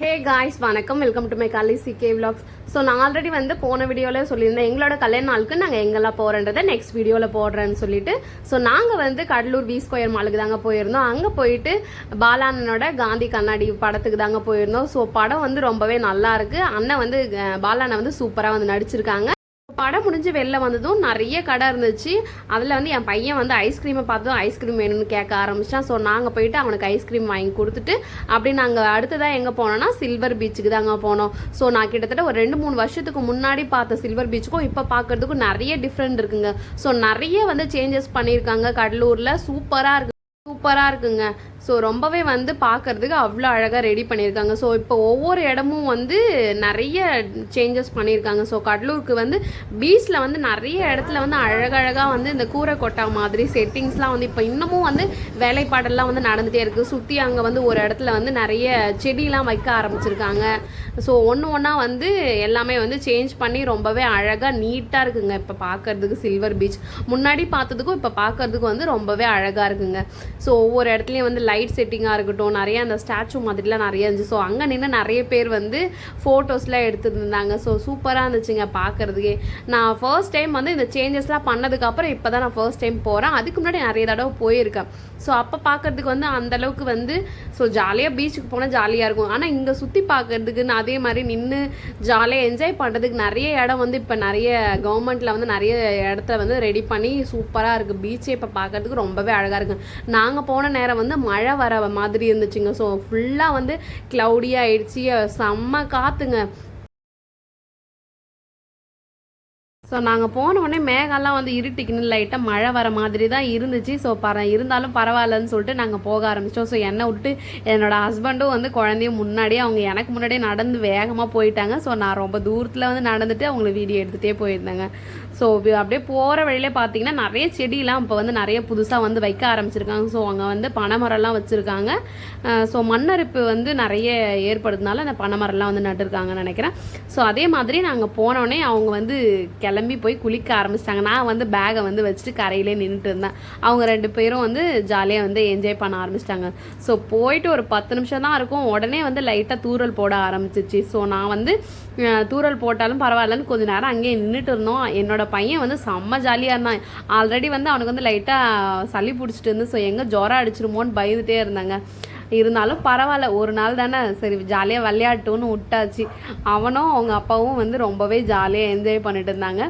ஹே guys வணக்கம். Welcome to my காலி சிகே vlogs so நான் ஆல்ரெடி வந்து போன வீடியோவில் சொல்லியிருந்தேன் எங்களோட கல்யாண நாளுக்கு நாங்கள் எங்கெல்லாம் போகிறன்றதை நெக்ஸ்ட் வீடியோவில் போடுறேன்னு சொல்லிட்டு. ஸோ நாங்கள் வந்து கடலூர் வி ஸ்கொயர் மாலுக்கு தாங்க போயிருந்தோம். அங்கே போயிட்டு பாலானனோட காந்தி கண்ணாடி படத்துக்கு தாங்க போயிருந்தோம். ஸோ படம் வந்து ரொம்பவே நல்லா இருக்கு. அண்ணன் வந்து அஹ், பாலாண்ணன் வந்து சூப்பராக வந்து நடிச்சிருக்காங்க. படம் முடிஞ்சு வெளில வந்ததும் நிறைய கடை இருந்துச்சு. அதில் வந்து என் பையன் வந்து ஐஸ்கிரீமை பார்த்ததும் ஐஸ்கிரீம் வேணும்னு கேட்க ஆரம்பிச்சிட்டான் ஸோ நாங்கள் போயிட்டு அவனுக்கு ஐஸ்கிரீம் வாங்கி கொடுத்துட்டு அப்படி நாங்கள் அடுத்ததாக எங்கே போனோம்னா சில்வர் பீச்சுக்கு தாங்க போனோம். ஸோ நான் கிட்டத்தட்ட ஒரு ரெண்டு மூணு வருஷத்துக்கு முன்னாடி பார்த்த சில்வர் பீச்சுக்கும் இப்போ பார்க்கறதுக்கும் நிறைய டிஃப்ரெண்ட் இருக்குங்க. ஸோ நிறைய வந்து சேஞ்சஸ் பண்ணியிருக்காங்க கடலூரில். சூப்பராக இருக்குது சூப்பராக இருக்குங்க. ஸோ ரொம்பவே வந்து பார்க்கறதுக்கு அவ்வளோ அழகாக ரெடி பண்ணியிருக்காங்க. ஸோ இப்போ ஒவ்வொரு இடமும் வந்து நிறைய சேஞ்சஸ் பண்ணியிருக்காங்க. ஸோ கடலூருக்கு வந்து பீச்சில் வந்து நிறைய இடத்துல வந்து அழகழகாக வந்து இந்த கூரை கொட்டா மாதிரி செட்டிங்ஸ்லாம் வந்து இப்போ இன்னமும் வந்து வேலைப்பாடெல்லாம் வந்து நடந்துகிட்டே இருக்குது சுற்றி அங்கே வந்து ஒரு இடத்துல வந்து நிறைய செடியெலாம் வைக்க ஆரம்பிச்சிருக்காங்க. ஸோ ஒன்று ஒன்றா வந்து எல்லாமே வந்து சேஞ்ச் பண்ணி ரொம்பவே அழகாக நீட்டாக இருக்குங்க. இப்போ பார்க்கறதுக்கு சில்வர் பீச் முன்னாடி பார்த்ததுக்கும் இப்போ பார்க்குறதுக்கும் வந்து ரொம்பவே அழகாக இருக்குங்க. ஸோ ஸோ ஒவ்வொரு இடத்துலையும் வந்து லைட் செட்டிங்காக இருக்கட்டும் நிறைய அந்த ஸ்டாச்சு மாதிரிலாம் நிறைய இருந்துச்சு. ஸோ அங்கே நின்று நிறைய பேர் வந்து ஃபோட்டோஸ்லாம் எடுத்துருந்தாங்க. ஸோ சூப்பராக இருந்துச்சுங்க பார்க்கறதுக்கே நான் ஃபர்ஸ்ட் டைம் வந்து இந்த சேஞ்சஸ்லாம் பண்ணதுக்கப்புறம் இப்போ தான் நான் ஃபர்ஸ்ட் டைம் போகிறேன் அதுக்கு முன்னாடி நிறைய தடவை போயிருக்கேன். ஸோ அப்போ பார்க்கறதுக்கு வந்து அந்தளவுக்கு வந்து ஸோ ஜாலியாக பீச்சுக்கு போனால் ஜாலியாக இருக்கும். ஆனால் இங்கே சுற்றி பார்க்குறதுக்குன்னு நான் அதே மாதிரி நின்று ஜாலியாக என்ஜாய் பண்ணுறதுக்கு நிறைய இடம் வந்து இப்போ நிறைய கவர்மெண்ட்டில் வந்து நிறைய இடத்த வந்து ரெடி பண்ணி சூப்பராக இருக்குது பீச்சே இப்போ பார்க்கறதுக்கு ரொம்பவே அழகாக இருக்குது நாங்கள் போன நேரம் வந்து மழை வர மாதிரி இருந்துச்சுங்க. ஸோ ஃபுல்லாக வந்து க்ளவுடியாக ஆயிடுச்சு. செம்ம காற்றுங்க ஸோ நாங்கள் போன உடனே மேகம்லாம் வந்து இருட்டிக்குன்னு லைட்டாக மழை வர மாதிரி தான் இருந்துச்சு. ஸோ பர இருந்தாலும் பரவாயில்லன்னு சொல்லிட்டு நாங்கள் போக ஆரம்பித்தோம் ஸோ என்னை விட்டு என்னோட ஹஸ்பண்டும் வந்து குழந்தையும் முன்னாடியே அவங்க எனக்கு முன்னாடியே நடந்து வேகமாக போயிட்டாங்க. ஸோ நான் ரொம்ப தூரத்தில் வந்து நடந்துட்டு அவங்கள வீடியோ எடுத்துகிட்டே போயிருந்தாங்க. ஸோ அப்படியே போகிற வழியிலே பார்த்தீங்கன்னா நிறைய செடியெலாம் இப்போ வந்து நிறைய புதுசாக வந்து வைக்க ஆரம்பிச்சிருக்காங்க. ஸோ அங்கே வந்து பனைமரம்லாம் வச்சுருக்காங்க. ஸோ மண்ணரிப்பு வந்து நிறைய ஏற்படுறதுனால அந்த பனைமரம்லாம் வந்து நட்டுருக்காங்கன்னு நினைக்கிறேன். ஸோ அதே மாதிரி நாங்கள் போனோடனே அவங்க வந்து கிளம்பி போய் குளிக்க ஆரம்பிச்சிட்டாங்க. நான் வந்து பேகை வந்து வச்சுட்டு கரையிலே நின்றுட்டு இருந்தேன் அவங்க ரெண்டு பேரும் வந்து ஜாலியாக வந்து என்ஜாய் பண்ண ஆரம்பிச்சிட்டாங்க. ஸோ போயிட்டு ஒரு பத்து நிமிஷம் தான் இருக்கும். உடனே வந்து லைட்டாக தூறல் போட ஆரம்பிச்சிச்சு. ஸோ நான் வந்து தூரல் தூறல் போட்டாலும் பரவாயில்லன்னு கொஞ்ச நேரம் அங்கேயே நின்றுட்டு இருந்தோம். என்னோட பையன் வந்து செம்ம ஜாலியாக இருந்தான். ஆல்ரெடி வந்து அவனுக்கு வந்து லைட்டாக சளி பிடிச்சிட்டு இருந்து ஸோ எங்கே ஜுரம் அடிச்சிருமோன்னு பயந்துட்டே இருந்தாங்க. இருந்தாலும் பரவாயில்ல ஒரு நாள் தானே. சரி ஜாலியாக விளையாட்டுன்னு விட்டாச்சு. அவனும் அவங்க அப்பாவும் வந்து ரொம்பவே ஜாலியாக என்ஜாய் பண்ணிட்டு இருந்தாங்க.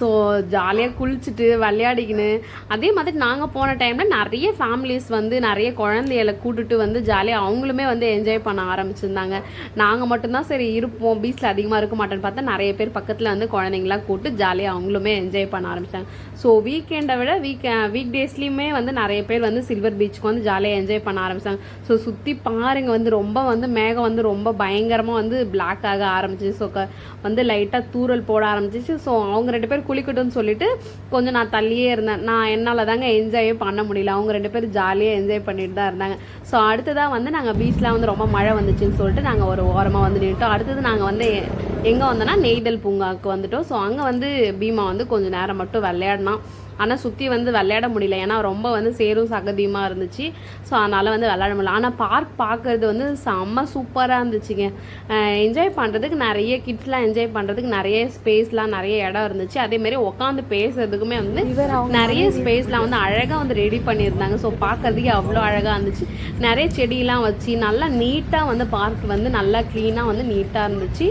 ஸோ ஜாலியாக குளிச்சுட்டு விளையாடிக்கின்னு அதே மாதிரி நாங்கள் போன டைமில் நிறைய ஃபேமிலிஸ் வந்து நிறைய குழந்தைகளை கூட்டுட்டு வந்து ஜாலியாக அவங்களுமே வந்து என்ஜாய் பண்ண ஆரம்பிச்சிருந்தாங்க. நாங்கள் மட்டும்தான் சரி இருப்போம் பீச்சில் அதிகமாக இருக்க மாட்டோம்னு பார்த்தா நிறைய பேர் பக்கத்தில் வந்து குழந்தைங்களாம் கூட்டு ஜாலியாக அவங்களுமே என்ஜாய் பண்ண ஆரம்பிச்சிட்டாங்க ஸோ வீக்கெண்டை விட வீக் வீக் டேஸ்லேயுமே வந்து நிறைய பேர் வந்து சில்வர் பீச்சுக்கு வந்து ஜாலியாக என்ஜாய் பண்ண ஆரம்பித்தாங்க ஸோ சுற்றி பாருங்கள் வந்து ரொம்ப வந்து மேகம் வந்து ரொம்ப பயங்கரமாக வந்து பிளாக் ஆக ஆரம்பிச்சிச்சு. ஸோ வந்து லைட்டாக தூறல் போட ஆரம்பிச்சிச்சு. ஸோ அவங்க ரெண்டு பேர் குளிக்கட்டும்னு சொல்லிட்டு கொஞ்சம் நான் தள்ளியே இருந்தேன். நான் என்னால் தாங்க என்ஜாயே பண்ண முடியல. அவங்க ரெண்டு பேரும் ஜாலியாக என்ஜாய் பண்ணிட்டு தான் இருந்தாங்க. ஸோ அடுத்ததாக வந்து நாங்கள் பீச்சில் வந்து ரொம்ப மழை வந்துச்சுன்னு சொல்லிட்டு நாங்கள் ஒரு ஓரமாக வந்து நின்றுட்டோம் அடுத்தது நாங்கள் வந்து எங்கே வந்தோன்னா நெய்தல் பூங்காவுக்கு வந்துட்டோம். ஸோ அங்கே வந்து பீமா வந்து கொஞ்சம் நேரம் மட்டும் விளையாடினான். ஆனால் சுற்றி வந்து விளையாட முடியல. ஏன்னா ரொம்ப வந்து சேரும் சகதியுமாக இருந்துச்சு. ஸோ அதனால் வந்து விளையாட முடியல. ஆனால் பார்க் பார்க்குறது வந்து செம்ம சூப்பராக இருந்துச்சுங்க. என்ஜாய் பண்ணுறதுக்கு நிறைய கிட்ஸ்லாம் என்ஜாய் பண்ணுறதுக்கு நிறைய ஸ்பேஸ்லாம் நிறைய இடம் இருந்துச்சு. அதேமாரி உட்காந்து பேசுறதுக்குமே வந்து நிறைய ஸ்பேஸ்லாம் வந்து அழகாக வந்து ரெடி பண்ணியிருந்தாங்க. ஸோ பார்க்கறதுக்கே அவ்வளோ அழகாக இருந்துச்சு. நிறைய செடியெல்லாம் வச்சு நல்லா நீட்டாக வந்து பார்க் வந்து நல்லா க்ளீனாக வந்து நீட்டாக இருந்துச்சு.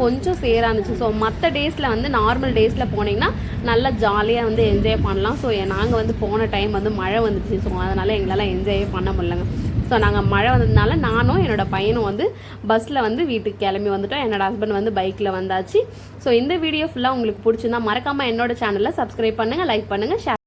கொஞ்சம் சேராக இருந்துச்சு. ஸோ மற்ற டேஸில் வந்து நார்மல் டேஸில் போனீங்கன்னா நல்லா ஜாலியாக வந்து என்ஜாய் பண்ணலாம். ஸோ நாங்கள் வந்து போன டைம் வந்து மழை வந்துச்சு. ஸோ அதனால் எங்களால் என்ஜாயே பண்ண முடியலங்க. ஸோ நாங்கள் மழை வந்ததுனால நானும் என்னோட பையனும் வந்து பஸ்ஸில் வந்து வீட்டுக்கு கிளம்பி வந்துட்டோம். என்னோடய ஹஸ்பண்ட் வந்து பைக்கில் வந்தாச்சு. ஸோ இந்த வீடியோ ஃபுல்லாக உங்களுக்கு பிடிச்சிருந்தா மறக்காமல் என்னோட சேனலில் சப்ஸ்கிரைப் பண்ணுங்கள் லைக் பண்ணுங்கள் ஷேர்